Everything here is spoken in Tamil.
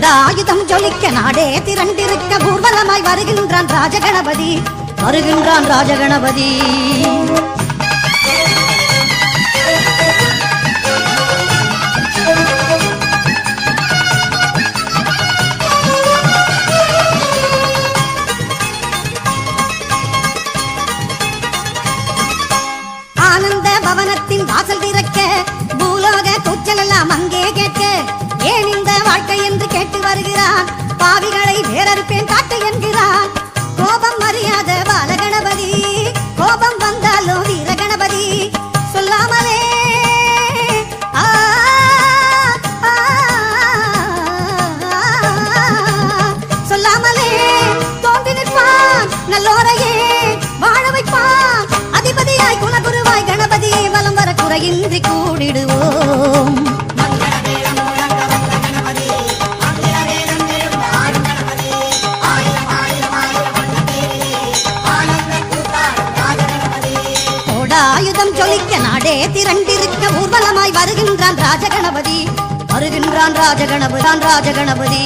ஆயுதம் ஜொலிக்க நாடே திரண்டிருக்க ஊர்வலமாய் வருகின்றான் ராஜகணபதி. வருகின்றான் ராஜகணபதி. ஆனந்த பவனத்தின் வாசல் திரை Era do pentágono. கோடாயுதம் ஜொலிக்க நாடே திரண்டிருக்க ஊர்வலமாய் வருகின்றான் ராஜகணபதி. வருகின்றான் ராஜகணபதான் ராஜகணபதி.